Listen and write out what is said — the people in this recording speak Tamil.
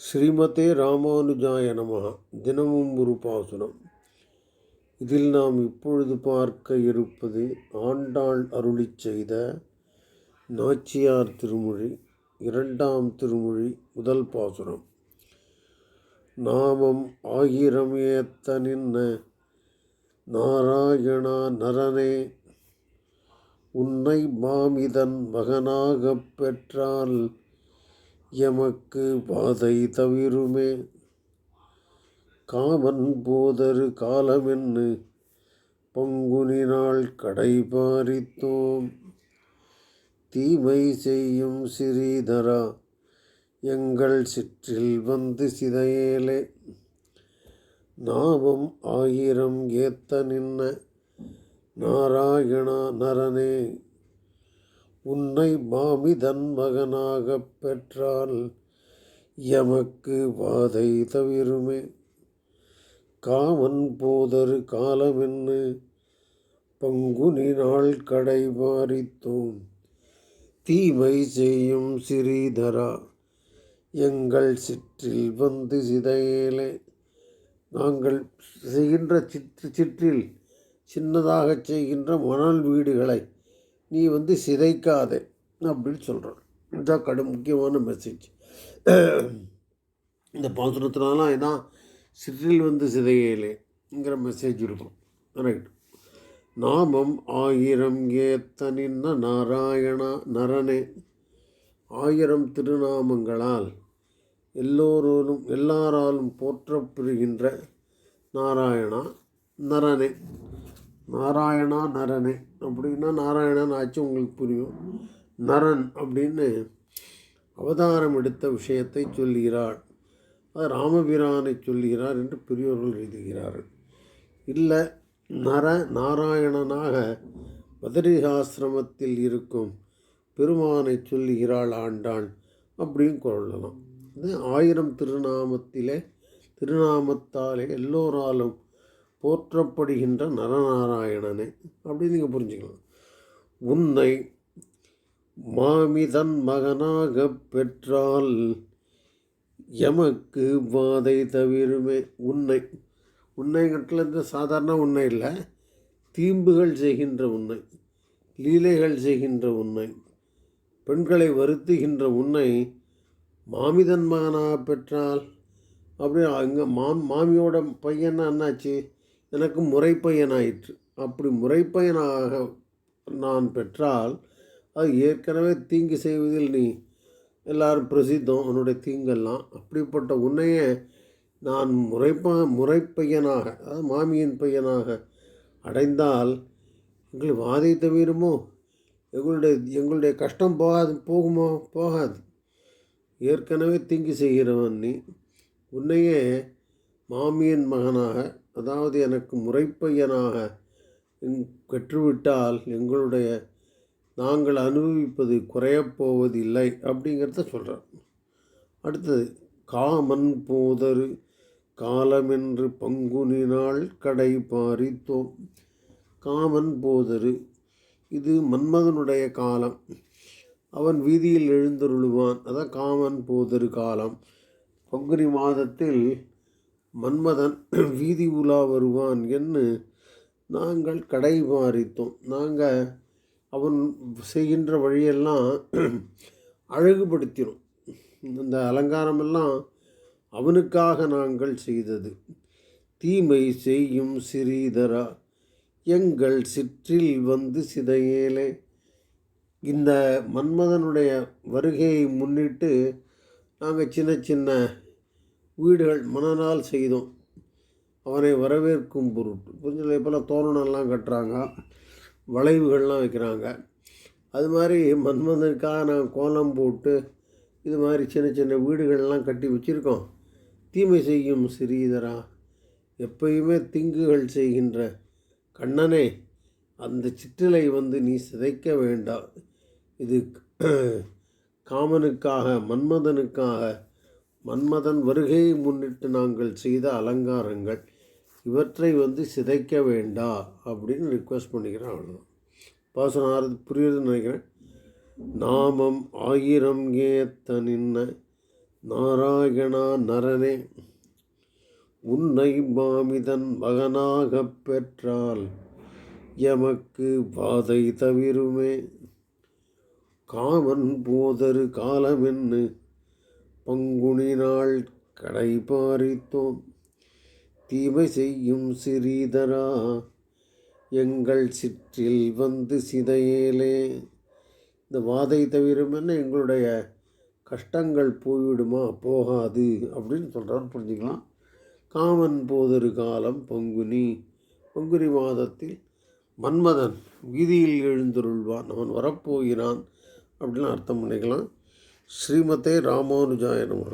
ஸ்ரீமதே ராமானுஜாய நமः தினமும் ஒரு பாசுரம். இதில் நாம் இப்பொழுது பார்க்க இருப்பது ஆண்டாள் அருளிச் செய்த நாச்சியார் திருமொழி இரண்டாம் திருமொழி முதல் பாசுரம். நாமம் ஆயிரம் ஏத்த நின்ன நாராயணா நரனே உன்னை மாமிதன் மகனாகப் பெற்றால் எமக்கு பாதை தவிருமே. காமன் போதரு காலமென்னு பங்குனினால் கடைபாரித்தோம் தீமை செய்யும் சிறீதரா எங்கள் சிற்றில் வந்து சிதையேலே. நாமம் ஆயிரம் ஏத்த நின்ன நாராயணா நரனே. உன்னை மாமிதன் மகனாகப் பெற்றால் எமக்கு வாதை தவிருமே. காமன் போதரு காலமென்னு பங்குனி நாள் கடை மாறித்தோம் தீமை செய்யும் சிறீதரா எங்கள் சிற்றில் வந்து சிதையிலே. நாங்கள் செய்கின்ற சிற்று சிற்றில் சின்னதாக செய்கின்ற மணல் வீடுகளை நீ வந்து சிதைக்காதே அப்படின்னு சொல்கிறான் இதுதான் கடும் முக்கியமான மெசேஜ் இந்த பாசுரத்தினாலாம் இதான் சிற்றில் வந்து சிதையலேங்கிற மெசேஜ் இருக்கும். ரைட் நாமம் ஆயிரம் ஏத்தனின்ன நாராயணா நரனே. ஆயிரம் திருநாமங்களால் எல்லோரோரும் எல்லாராலும் போற்றப்பெறுகின்ற நாராயணா நரனே. நாராயணா நரனே. அப்படின்னா நாராயணன் ஆச்சு உங்களுக்கு புரியும். நரன் அப்படின்னு அவதாரம் எடுத்த விஷயத்தை சொல்கிறாள். அது ராமபிரானை சொல்கிறார் என்று பெரியோர்கள் எழுதுகிறார்கள். இல்லை நர நாராயணனாக பதரிகாசிரமத்தில் இருக்கும் பெருமானை சொல்லுகிறாள் ஆண்டாள் அப்படின்னு கொள்ளலாம். இது ஆயிரம் திருநாமத்திலே திருநாமத்தாலே எல்லோராலும் போற்றப்படுகின்ற நரநாராயணனே. அப்படின்னு நீங்கள் புரிஞ்சுக்கலாம். உன்னை மாமிதன் மகனாக பெற்றால் எமக்கு வாதை தவிருமே. உன்னை உன்னைங்கட்டில் இந்த சாதாரண உன்னை இல்லை தீம்புகள் செய்கின்ற உன்னை லீலைகள் செய்கின்ற உன்னை பெண்களை வருத்துகின்ற உன்னை மாமிதன் மகனாக பெற்றால் அப்படி அங்கே மாம் மாமியோட பையன் என்னாச்சு எனக்கு முறைப்பையனாயிற்று. அப்படி முறைப்பையனாக நான் பெற்றால் அது ஏற்கனவே தீங்கு செய்வதில் நீ எல்லாரும் பிரசித்தம் உன்னுடைய தீங்கெல்லாம். அப்படிப்பட்ட உன்னையே நான் முறைப்ப முறைப்பையனாக அதாவது மாமியின் பையனாக அடைந்தால் எங்களை வாதை தவிருமோ? எங்களுடைய எங்களுடைய கஷ்டம் போகாது போகுமோ? போகாது. ஏற்கனவே தீங்கு செய்கிறவன் நீ. உன்னையே மாமியின் மகனாக அதாவது எனக்கு முறைப்பையனாக பெற்றுவிட்டால் எங்களுடைய நாங்கள் அனுபவிப்பது குறையப்போவதில்லை அப்படிங்கிறத சொல்கிறார் அடுத்தது காமன் போதரு காலமென்று பங்குனினால் கடை பாரித்தோம். காமன் போதரு இது மன்மதனுடைய காலம். அவன் வீதியில் எழுந்தருளுவான். அதான் காமன் போதரு காலம். பங்குனி மாதத்தில் மன்மதன் வீதி உலா வருவான் என்று நாங்கள் கடை மாறித்தோம். நாங்கள் அவன் செய்கின்ற வழியெல்லாம் அழகுபடுத்தினோம். இந்த அலங்காரமெல்லாம் அவனுக்காக நாங்கள் செய்தது. தீமை செய்யும் சிறீதரா எங்கள் சிற்றில் வந்து சிதையேலே. இந்த மன்மதனுடைய வருகையை முன்னிட்டு நாங்கள் சின்ன சின்ன வீடுகள் மனநாள் செய்தோம். அவனை வரவேற்கும் பொருட்டு. புரிஞ்சல இப்போல்லாம் தோரணம்லாம் கட்டுறாங்க. வளைவுகள்லாம் வைக்கிறாங்க. அது மாதிரி மன்மதனுக்காக நாங்கள் கோலம் போட்டு இது மாதிரி சின்ன சின்ன வீடுகள்லாம் கட்டி வச்சுருக்கோம். தீமை செய்யும் சிறீதரா? எப்பயுமே திங்குகள் செய்கின்ற கண்ணனே அந்த சிற்றிலை வந்து நீ சிதைக்க வேண்டாம். இது காமனுக்காக மன்மதனுக்காக மன்மதன் வருகையை முன்னிட்டு நாங்கள் செய்த அலங்காரங்கள் இவற்றை வந்து சிதைக்க வேண்டா அப்படின்னு ரிக்வெஸ்ட் பண்ணிக்கிறேன் அவ்வளோதான் பாசனம் ஆறு புரியுதுன்னு நினைக்கிறேன். நாமம் ஆயிரம் ஏத்த நின்ன நாராயணா நரனே உன்னை மாமிதன் மகனாகப் பெற்றால் எமக்கு வாதை தவிருமே. காமன் போதரு காலமென்னு பங்குனி நாள் கடை பாரித்தோம். தீமை செய்யும் சிறீதரா எங்கள் சிற்றில் வந்து சிதையேலே. இந்த வாதை தவிரமென்ன எங்களுடைய கஷ்டங்கள் போய்விடுமா? போகாது அப்படின்னு சொல்கிறார் புரிஞ்சுக்கலாம் காமன் போதொரு காலம் பங்குனி. பங்குனி மாதத்தில் மன்மதன் வீதியில் எழுந்தருள்வான். அவன் வரப்போகிறான் அப்படின்னு அர்த்தம் பண்ணிக்கலாம். ஸ்ரீமதே ராமானுஜாய நமः